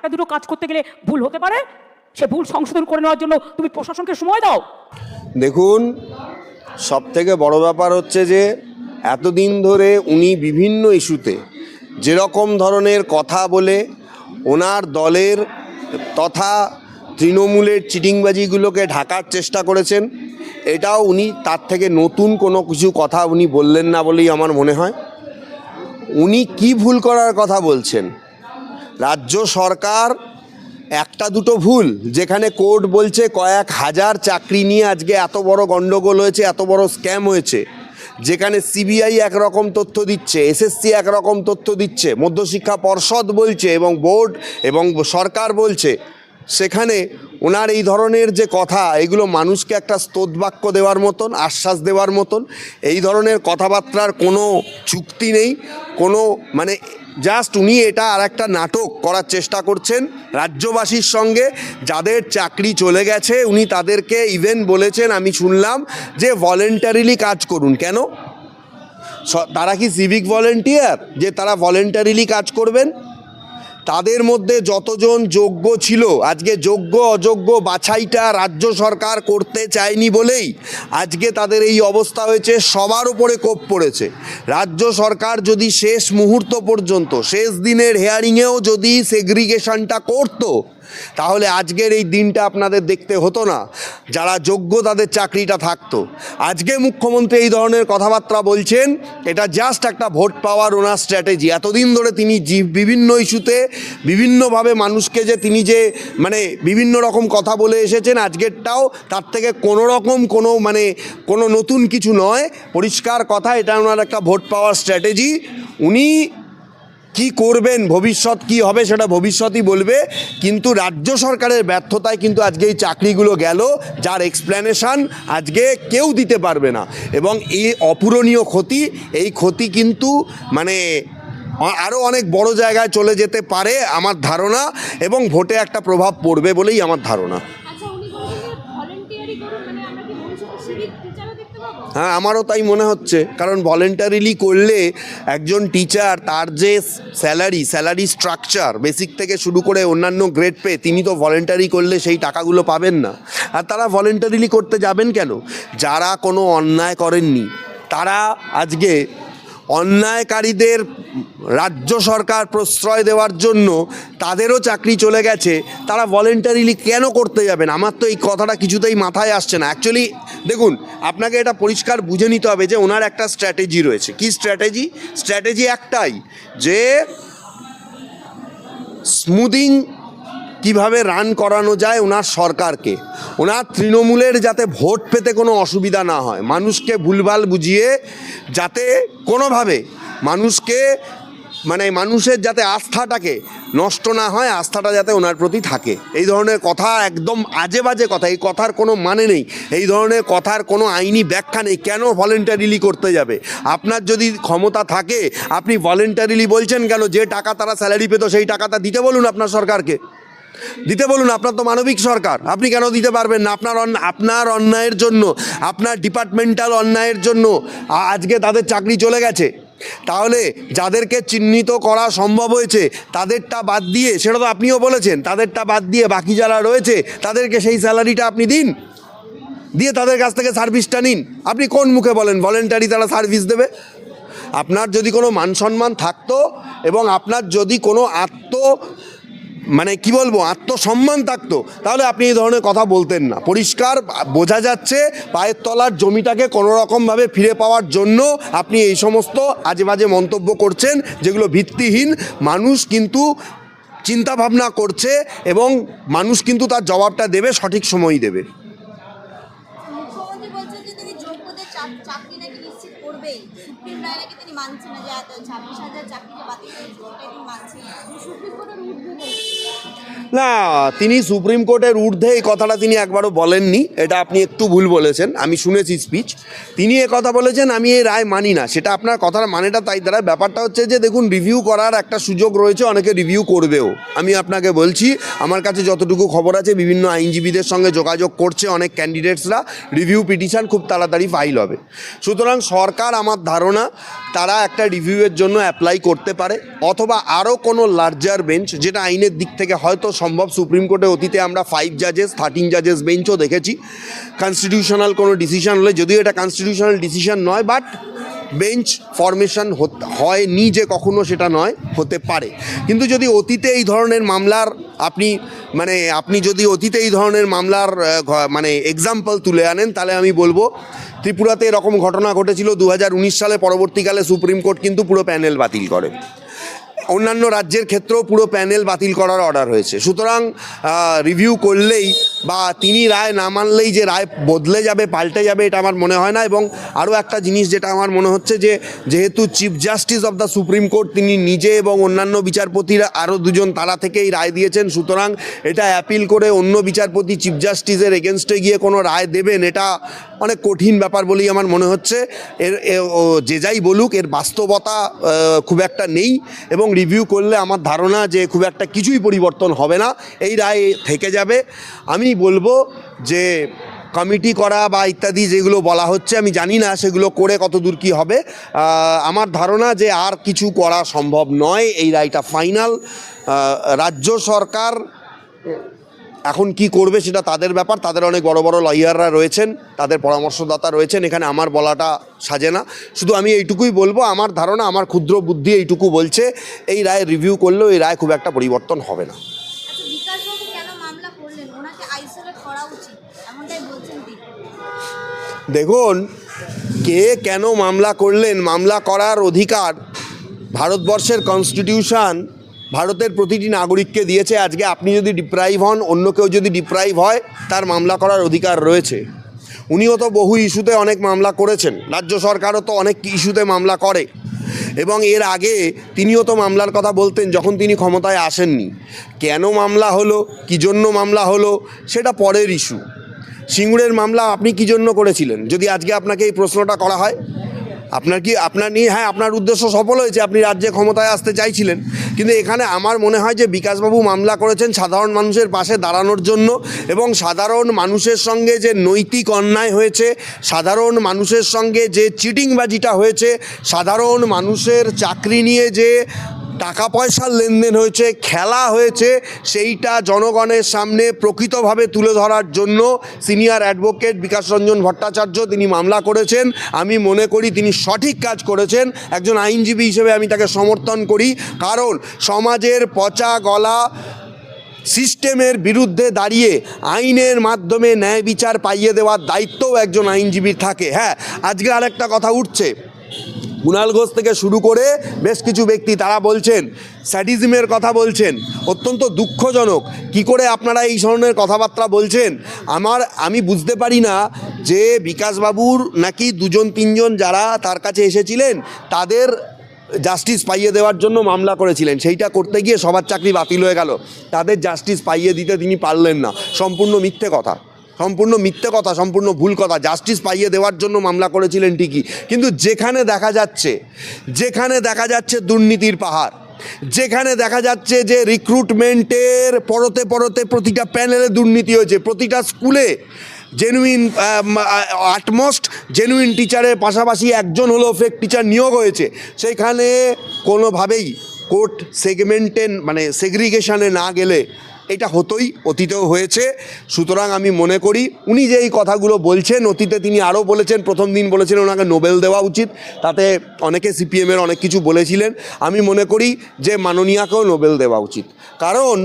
একটা দুটো কাজ করতে গেলে ভুল হতে পারে? সে ভুল সংশোধন করে নেওয়ার জন্য তুমি প্রশাসনকে সময় দাও। দেখুন সব থেকে বড় ব্যাপার হচ্ছে যে, এতদিন ধরে উনি বিভিন্ন ইস্যুতে যেরকম ধরনের কথা বলে, ওনার দলের তথা তৃণমূলের চিটিংবাজিগুলোকে ঢাকার চেষ্টা করেছেন। এটাও উনি, তার থেকে নতুন কোনো কিছু কথা উনি বললেন না বলেই আমার মনে হয়। উনি কি ভুল করার কথা বলছেন? রাজ্য সরকার একটা দুটো ভুল, যেখানে কোর্ট বলছে কয়েক হাজার চাকরি নিয়ে আজকে এত বড় গন্ডগোল হয়েছে, এত বড় স্ক্যাম হয়েছে। যেখানে সিবিআই একরকম তথ্য দিচ্ছে, এসএসসি একরকম তথ্য দিচ্ছে, মধ্যশিক্ষা পর্ষদ বলছে এবং বোর্ড এবং সরকার বলছে। সেখানে ওনার এই ধরনের যে কথা, এগুলো মানুষকে একটা স্তোতবাক্য দেওয়ার মতন, আশ্বাস দেওয়ার মতন। এই ধরনের কথাবার্তার কোনো চুক্তি নেই, কোনো মানে জাস্ট উনি এটা আর একটা নাটক করার চেষ্টা করছেন রাজ্যবাসীর সঙ্গে। যাদের চাকরি চলে গেছে, উনি তাদেরকে ইভেন বলেছেন, আমি শুনলাম যে ভলেন্টারিলি কাজ করুন। কেন? তারা কি সিভিক ভলেন্টিয়ার যে তারা ভলেন্টারিলি কাজ করবেন? তাদের মধ্যে যতজন যোগ্য ছিল, আজকে যোগ্য, অযোগ্য বাছাইটা রাজ্য সরকার করতে চায়নি বলেই আজকে তাদের এই অবস্থা হয়েছে, সবার উপরে কোপ পড়েছে। রাজ্য সরকার যদি শেষ মুহূর্ত পর্যন্ত, শেষ দিনের হেয়ারিংয়েও যদি সেগ্রিগেশনটা করতো, তাহলে আজকের এই দিনটা আপনাদের দেখতে হতো না, যারা যোগ্য তাদের চাকরিটা থাকতো। আজকে মুখ্যমন্ত্রী এই ধরনের কথাবার্তা বলছেন, এটা জাস্ট একটা ভোট পাওয়ার ওনার স্ট্র্যাটেজি এতদিন ধরে তিনি বিভিন্ন ইস্যুতে বিভিন্নভাবে মানুষকে যে তিনি যে মানে বিভিন্ন রকম কথা বলে এসেছেন, আজকেরটাও তার থেকে কোনো রকম কোনো মানে কোনো নতুন কিছু নয়। পরিষ্কার কথা, এটা ওনার একটা ভোট পাওয়ার স্ট্র্যাটেজি। উনি কি করবেন, ভবিষ্যৎ কি হবে সেটা ভবিষ্যতই বলবে, কিন্তু রাজ্য সরকারের ব্যর্থতায় কিন্তু আজকে এই চাকরিগুলো গেল, যার এক্সপ্লেনেশন আজকে কেউ দিতে পারবে না। এবং এই অপূরণীয় ক্ষতি, এই ক্ষতি কিন্তু মানে আরও অনেক বড় জায়গায় চলে যেতে পারে আমার ধারণা এবং ভোটে একটা প্রভাব পড়বে বলেই আমার ধারণা। আচ্ছা মানে হ্যাঁ আমারও তাই মনে হচ্ছে। কারণ ভলেন্টারিলি করলে একজন টিচার তার যে স্যালারি স্যালারি স্ট্রাকচার বেসিক থেকে শুরু করে অন্যান্য গ্রেড পে তিনি তো ভলেন্টারি করলে সেই টাকাগুলো পাবেন না। আর তারা ভলেন্টারিলি করতে যাবেন কেন? যারা কোনো অন্যায় করেননি তারা আজকে অন্যায়কারীদের রাজ্য সরকার প্রশ্রয় দেওয়ার জন্য তাদেরও চাকরি চলে গেছে, তারা ভলেন্টারিলি কেন করতে যাবেন? আমার তো এই কথাটা কিছুতেই মাথায় আসছে না। অ্যাকচুয়ালি দেখুন, আপনাকে এটা পরিষ্কার বুঝে নিতে হবে যে ওনার একটা স্ট্র্যাটেজি রয়েছে। কি স্ট্র্যাটেজি স্ট্র্যাটেজি একটাই যে স্মুদিং কীভাবে রান করানো যায় ওনার সরকারকে? ওনার তৃণমূলের যাতে ভোট পেতে কোনো অসুবিধা না হয়। মানুষকে ভুলভাল বুঝিয়ে যাতে কোনোভাবে মানুষকে মানে মানুষের যাতে আস্থাটাকে নষ্ট না হয়, আস্থাটা যাতে ওনার প্রতি থাকে। এই ধরনের কথা একদম আজে বাজে কথা, এই কথার কোনো মানে নেই। এই ধরনের কথার কোনো আইনি ব্যাখ্যা নেই। কেন ভলেন্টারিলি করতে যাবে? আপনার যদি ক্ষমতা থাকে, আপনি ভলেন্টারিলি বলছেন কেন, যে টাকা তারা স্যালারি পেত সেই টাকাটা দিতে বলুন আপনার সরকারকে। দিতে বলুন, আপনার তো মানবিক সরকার। আপনি কেন দিতে পারবেন না? আপনার আপনার অন্যায়ের জন্য, আপনার ডিপার্টমেন্টাল অন্যায়ের জন্য আজকে তাদের চাকরি চলে গেছে। তাহলে যাদেরকে চিহ্নিত করা সম্ভব হয়েছে, তাদেরটা বাদ দিয়ে, সেটা তো আপনিও বলেছেন, তাদেরটা বাদ দিয়ে বাকি যারা রয়েছে, তাদেরকে সেই স্যালারিটা আপনি দিন। দিয়ে তাদের কাছ থেকে সার্ভিসটা নিন। আপনি কোন মুখে বলেন? ভলেন্টারি তারা সার্ভিস দেবে। আপনার যদি কোনো মান সম্মান থাকতো এবং আপনার যদি কোনো আত্ম মানে কি বলব, আত্মসম্মান থাকতো। তাহলে আপনি এই ধরনের কথা বলতেন না। পরিষ্কার, বোঝা যাচ্ছে পায়ের তলার জমিটাকে কোনো রকমভাবে ফিরে পাওয়ার জন্য আপনি এই সমস্ত আজে বাজে মন্তব্য করছেন, যেগুলো ভিত্তিহীন। মানুষ কিন্তু চিন্তা ভাবনা করছে এবং মানুষ কিন্তু তার জবাবটা দেবে, সঠিক সময়ই দেবে। না। তিনি সুপ্রিম কোর্টের ঊর্ধ্বে এই কথাটা তিনি একবারও বলেননি, এটা আপনি একটু ভুল বলেছেন, আমি শুনেছি স্পিচ তিনি এ কথা বলেছেন, আমি এই রায় মানি না, সেটা আপনার কথার মানেটা তাই দ্বারা ব্যাপারটা হচ্ছে যে, দেখুন রিভিউ করার একটা সুযোগ রয়েছে, অনেকে রিভিউ করবেও। আমি আপনাকে বলছি, আমার কাছে যতটুকু খবর আছে, বিভিন্ন আইনজীবীদের সঙ্গে যোগাযোগ করছে অনেক ক্যান্ডিডেটসরা রিভিউ পিটিশন খুব তাড়াতাড়ি ফাইল হবে। সুতরাং সরকার, আমার ধারণা, তারা একটা রিভিউয়ের জন্য অ্যাপ্লাই করতে পারে, অথবা আরও কোনো লার্জার বেঞ্চ যেটা আইনের দিক থেকে হয়তো সম্ভব। সুপ্রিম কোর্টে অতীতে আমরা ফাইভ জাজেস থার্টিন জাজেস বেঞ্চও দেখেছি। কনস্টিটিউশনাল কোনো ডিসিশন হলে, যদিও এটা কনস্টিটিউশনাল ডিসিশন নয় বাট বেঞ্চ ফরমেশন হয়নি যে কখনো সেটা নয়, হতে পারে। কিন্তু যদি অতীতে এই ধরনের মামলার আপনি মানে আপনি যদি অতীতে এই ধরনের মামলার মানে এক্সাম্পল তুলে আনেন, তাহলে আমি বলব, ত্রিপুরাতে এরকম ঘটনা ঘটেছিল দু হাজার উনিশ সালে, পরবর্তীকালে সুপ্রিম কোর্ট কিন্তু পুরো প্যানেল বাতিল করে। অন্যান্য রাজ্যের ক্ষেত্রেও পুরো প্যানেল বাতিল করার অর্ডার হয়েছে। সুতরাং রিভিউ করলেই বা তিনি রায় না মানলেই যে রায় বদলে যাবে, পাল্টে যাবে, এটা আমার মনে হয় না। এবং আরও একটা জিনিস যেটা আমার মনে হচ্ছে যে, যেহেতু chief justice of the supreme court তিনি নিজে এবং অন্যান্য বিচারপতিরা আরও দুজন তারা থেকেই রায় দিয়েছেন, সুতরাং এটা অ্যাপিল করে অন্য বিচারপতি চিফ জাস্টিসের এগেনস্টে গিয়ে কোনো রায় দেবেন, এটা অনেক কঠিন ব্যাপার বলেই আমার মনে হচ্ছে। এর যে যাই বলুক, এর বাস্তবতা খুব একটা নেই। এবং রিভিউ করলে আমার ধারণা যে খুব একটা কিছুই পরিবর্তন হবে না, এই রায় থেকে যাবে। আমি বলব যে কমিটি করা বা ইত্যাদি যেগুলো বলা হচ্ছে, আমি জানি না সেগুলো করে কত দূর কী হবে। আমার ধারণা যে আর কিছু করা সম্ভব নয়, এই রায়টা ফাইনাল রাজ্য সরকার এখন কি করবে সেটা তাদের ব্যাপার, তাদের অনেক বড় বড় লয়াররা রয়েছেন, তাদের পরামর্শদাতা রয়েছেন, এখানে আমার বলাটা সাজে না। শুধু আমি এইটুকুই বলব, আমার ধারণা, আমার ক্ষুদ্র বুদ্ধি এইটুকু বলছে, এই রায় রিভিউ করলেও এই রায় খুব একটা পরিবর্তন হবে না। দেখুন, কে কেন মামলা করলেন, মামলা করার অধিকার ভারতবর্ষের কনস্টিটিউশন ভারতের প্রতিটি নাগরিককে দিয়েছে। আজকে আপনি যদি ডিপ্রাইভ হন, অন্য কেউ যদি ডিপ্রাইভ হয়, তার মামলা করার অধিকার রয়েছে। উনিও তো বহু ইস্যুতে অনেক মামলা করেছেন। রাজ্য সরকারও তো অনেক ইস্যুতে মামলা করে। এবং এর আগে তিনিও তো মামলার কথা বলতেন, যখন তিনি ক্ষমতায় আসেননি। কেন মামলা হলো, কী জন্য মামলা হলো, সেটা পরের ইস্যু সিঙ্গুরের মামলা আপনি কি জন্য করেছিলেন? যদি আজকে আপনাকে এই প্রশ্নটা করা হয়, আপনার কি, আপনার নিয়ে হ্যাঁ আপনার উদ্দেশ্য সফল হয়েছে, আপনি রাজ্যে ক্ষমতায় আসতে চাইছিলেন, কিন্তু এখানে আমার মনে হয় যে বিকাশবাবু মামলা করেছেন সাধারণ মানুষের পাশে দাঁড়ানোর জন্য এবং সাধারণ মানুষের সঙ্গে যে নৈতিক অন্যায় হয়েছে, সাধারণ মানুষের সঙ্গে যে চিটিংবাজিটা হয়েছে, সাধারণ মানুষের চাকরি নিয়ে যে টাকা পয়সার লেনদেন হয়েছে, খেলা হয়েছে, সেইটা জনগণের সামনে প্রকৃতভাবে তুলে ধরার জন্য সিনিয়র অ্যাডভোকেট বিকাশ রঞ্জন ভট্টাচার্য তিনি মামলা করেছেন। আমি মনে করি তিনি সঠিক কাজ করেছেন। একজন আইনজীবী হিসেবে আমি তাকে সমর্থন করি। কারণ সমাজের পচা গলা সিস্টেমের বিরুদ্ধে দাঁড়িয়ে আইনের মাধ্যমে ন্যায় বিচার পাইয়ে দেওয়ার দায়িত্বও একজন আইনজীবীর থাকে। হ্যাঁ আজকে আরেকটা কথা উঠছে। কুণাল ঘোষ থেকে শুরু করে বেশ কিছু ব্যক্তি তারা বলছেন, স্যাডিজমের কথা বলছেন, অত্যন্ত দুঃখজনক। কি করে আপনারা এই ধরনের কথাবার্তা বলছেন? আমার, আমি বুঝতে পারি না যে বিকাশবাবুর নাকি দুজন, তিনজন যারা তার কাছে এসেছিলেন, তাদের জাস্টিস পাইয়ে দেওয়ার জন্য মামলা করেছিলেন। সেইটা করতে গিয়ে সবার চাকরি বাতিল হয়ে গেল। তাদের জাস্টিস পাইয়ে দিতে তিনি পারলেন না। সম্পূর্ণ মিথ্যে কথা। সম্পূর্ণ মিথ্যে কথা, সম্পূর্ণ ভুল কথা জাস্টিস পাইয়ে দেওয়ার জন্য মামলা করেছিলেন ঠিকই। কিন্তু যেখানে দেখা যাচ্ছে, যেখানে দেখা যাচ্ছে দুর্নীতির পাহাড়, যেখানে দেখা যাচ্ছে যে রিক্রুটমেন্টের পরতে পরতে প্রতিটা প্যানেলে দুর্নীতি হয়েছে, প্রতিটা স্কুলে জেনুইন আটমোস্ট জেনুইন টিচারের পাশাপাশি একজন হলেও ফেক টিচার নিয়োগ হয়েছে। সেইখানে কোনোভাবেই কোর্ট সেগমেন্টে মানে সেগ্রিগেশনে না গেলে এটা হতোই, অতীতেও হয়েছে। সুতরাং আমি মনে করি, উনি যে এই কথাগুলো বলছেন, অতীতে তিনি আরও বলেছেন, প্রথম দিন বলেছেন ওনাকে নোবেল দেওয়া উচিত। তাতে অনেকে সিপিএমের অনেক কিছু বলেছিলেন। আমি মনে করি যে মাননীয়াকেও নোবেল দেওয়া উচিত। কারণ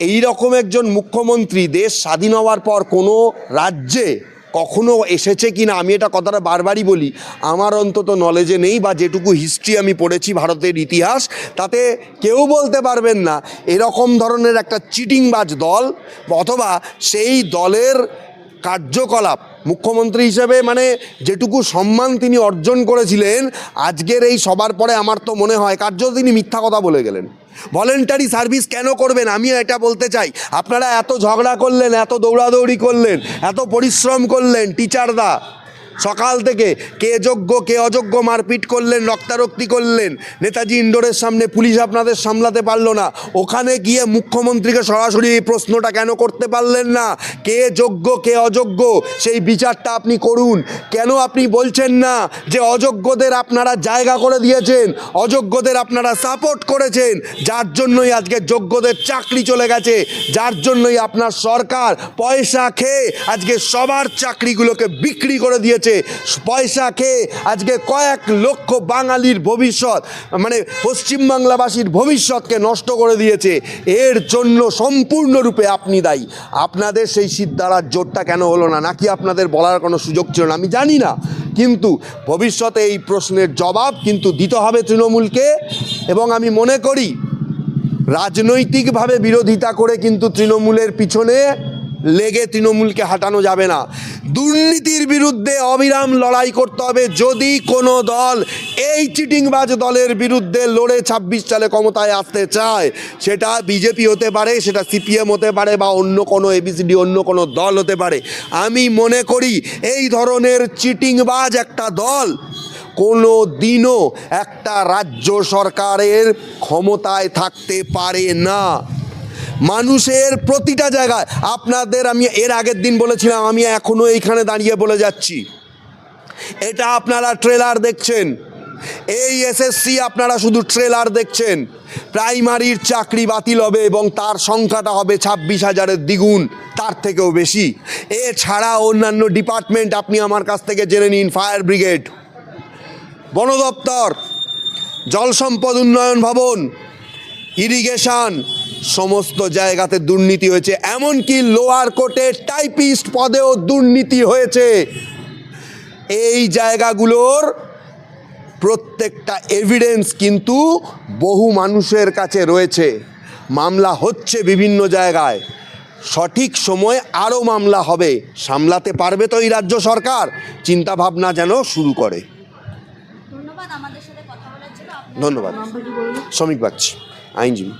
এই রকম একজন মুখ্যমন্ত্রী দেশ স্বাধীন হওয়ার পর কোনো রাজ্যে কখনো এসেছে কিনা, আমি এটা কথাটা বারবারই বলি, আমার অন্তত নলেজে নেই বা যেটুকু হিস্ট্রি আমি পড়েছি ভারতের ইতিহাস, তাতে কেউ বলতে পারবেন না, এরকম ধরনের একটা চিটিংবাজ দল, অথবা সেই দলের কার্যকলাপ। মুখ্যমন্ত্রী হিসেবে মানে যেটুকু সম্মান তিনি অর্জন করেছিলেন, আজকের এই সবার পরে আমার তো মনে হয় কার্য তিনি মিথ্যা কথা বলে গেলেন। ভলেন্টারি সার্ভিস কেন করবেন? আমিও এটা বলতে চাই। আপনারা এত ঝগড়া করলেন, এত দৌড়াদৌড়ি করলেন, এত পরিশ্রম করলেন টিচারদা সকাল থেকে কে যোগ্য, কে অযোগ্য মারপিট করলেন, রক্তারক্তি করলেন, নেতাজি ইন্ডোরের সামনে পুলিশ আপনাদের সামলাতে পারল না। ওখানে গিয়ে মুখ্যমন্ত্রীকে সরাসরি এই প্রশ্নটা কেন করতে পারলেন না? কে যোগ্য, কে অযোগ্য? সেই বিচারটা আপনি করুন। কেন আপনি বলছেন না যে অযোগ্যদের আপনারা জায়গা করে দিয়েছেন, অযোগ্যদের আপনারা সাপোর্ট করেছেন? যার জন্যই আজকে যোগ্যদের চাকরি চলে গেছে, যার জন্যই আপনার সরকার পয়সা খেয়ে আজকে সবার চাকরিগুলোকে বিক্রি করে দিয়েছে। পয়সা খেয়ে আজকে কয়েক লক্ষ বাঙালির ভবিষ্যৎ মানে পশ্চিমবাংলাবাসীর ভবিষ্যৎকে নষ্ট করে দিয়েছে। এর জন্য সম্পূর্ণরূপে আপনি দায়ী। আপনাদের সেই সিদ্ধারার জোরটা কেন হলো না? নাকি আপনাদের বলার কোনো সুযোগ ছিল না? আমি জানি না। কিন্তু ভবিষ্যতে এই প্রশ্নের জবাব কিন্তু দিতে হবে তৃণমূলকে। এবং আমি মনে করি, রাজনৈতিকভাবে বিরোধিতা করে কিন্তু তৃণমূলের পিছনে লেগে তৃণমূলকে হাঁটানো যাবে না। দুর্নীতির বিরুদ্ধে অবিরাম লড়াই করতে হবে যদি কোনো দল এই চিটিংবাজ দলের বিরুদ্ধে লড়ে ছাব্বিশ সালে ক্ষমতায় আসতে চায়, সেটা বিজেপি হতে পারে, সেটা সিপিএম হতে পারে বা অন্য কোনো এবিসিডি অন্য কোনো দল হতে পারে। আমি মনে করি এই ধরনের চিটিংবাজ একটা দল কোনো দিনও একটা রাজ্য সরকারের ক্ষমতায় থাকতে পারে না। মানুষের প্রতিটা জায়গায়, আপনাদের আমি এর আগের দিন বলেছিলাম, আমি এখনও এইখানে দাঁড়িয়ে বলে যাচ্ছি। এটা আপনারা ট্রেলার দেখছেন। এই এসএসসি আপনারা শুধু ট্রেলার দেখছেন। প্রাইমারির চাকরি বাতিল হবে এবং তার সংখ্যাটা হবে ছাব্বিশ হাজারের দ্বিগুণ, তার থেকেও বেশি। এছাড়া অন্যান্য ডিপার্টমেন্ট আপনি আমার কাছ থেকে জেনে নিন, ফায়ার ব্রিগেড বন দপ্তর জল সম্পদ উন্নয়ন ভবন ইরিগেশন সমস্ত জায়গাতে দুর্নীতি হয়েছে এমনকি লোয়ার কোর্টে টাইপিস্ট পদেও দুর্নীতি হয়েছে। এই জায়গাগুলোর প্রত্যেকটা এভিডেন্স কিন্তু বহু মানুষের কাছে রয়েছে। মামলা হচ্ছে বিভিন্ন জায়গায়। সঠিক সময় আরও মামলা হবে। সামলাতে পারবে তো এই রাজ্য সরকার। চিন্তাভাবনা যেন শুরু করে। ধন্যবাদ শ্রমিক বাগচি। আইনজীবী